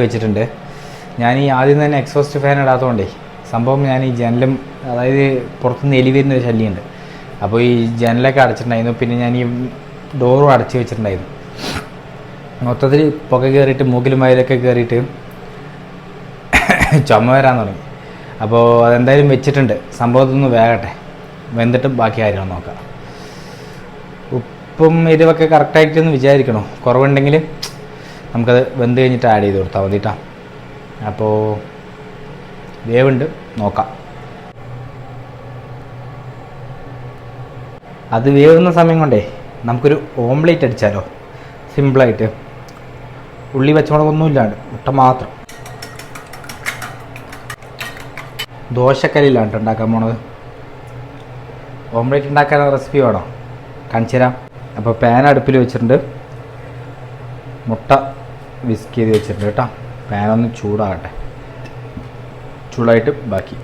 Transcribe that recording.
വെച്ചിട്ടുണ്ട്. ഞാൻ ഈ ആദ്യം തന്നെ എക്സോസ്റ്റ് ഫാൻ ഇടാത്തതുകൊണ്ടേ സംഭവം ഞാൻ ഈ ജനലും അതായത് പുറത്തുനിന്ന് എലി വരുന്ന ഒരു ശല്യമുണ്ട്. അപ്പോൾ ഈ ജനലൊക്കെ അടച്ചിട്ടുണ്ടായിരുന്നു പിന്നെ ഞാൻ ഈ ഡോറും അടച്ചു വെച്ചിട്ടുണ്ടായിരുന്നു. മൊത്തത്തിൽ പുക കയറിയിട്ട് മൂക്കിലും വയലൊക്കെ കയറിയിട്ട് ചുമ വരാൻ തുടങ്ങി. അപ്പോൾ അതെന്തായാലും വെച്ചിട്ടുണ്ട്. സംഭവത്തൊന്ന് വേകട്ടെ വെന്തിട്ട് ബാക്കി കാര്യങ്ങൾ നോക്കാം. ഉപ്പും എരിവൊക്കെ കറക്റ്റായിട്ടെന്ന് വിചാരിക്കണോ. കുറവുണ്ടെങ്കിൽ നമുക്കത് വെന്ത് കഴിഞ്ഞിട്ട് ആഡ് ചെയ്ത് കൊടുത്താൽ മതി അപ്പോൾ വേവുണ്ട്. നോക്കാം. അത് വേവുന്ന സമയം കൊണ്ടേ നമുക്കൊരു ഓംലേറ്റ് അടിച്ചാലോ? സിമ്പിളായിട്ട് ഉള്ളി പച്ചമുളകൊന്നും ഇല്ലാണ്ട് മുട്ട മാത്രം. ദോശക്കല്ലിലാണ് ഉണ്ടാക്കാൻ പോണത്. ഓംലേറ്റ് ഉണ്ടാക്കാൻ റെസിപ്പി വേണോ? കാണിച്ചു തരാം അപ്പോൾ പാൻ അടുപ്പിൽ വെച്ചിട്ടുണ്ട്. മുട്ട വിസ്ക് ചെയ്ത് വെച്ചിട്ടുണ്ട് കേട്ടോ. പാനൊന്ന് ചൂടാകട്ടെ. ചൂടായിട്ട് ബാക്കി.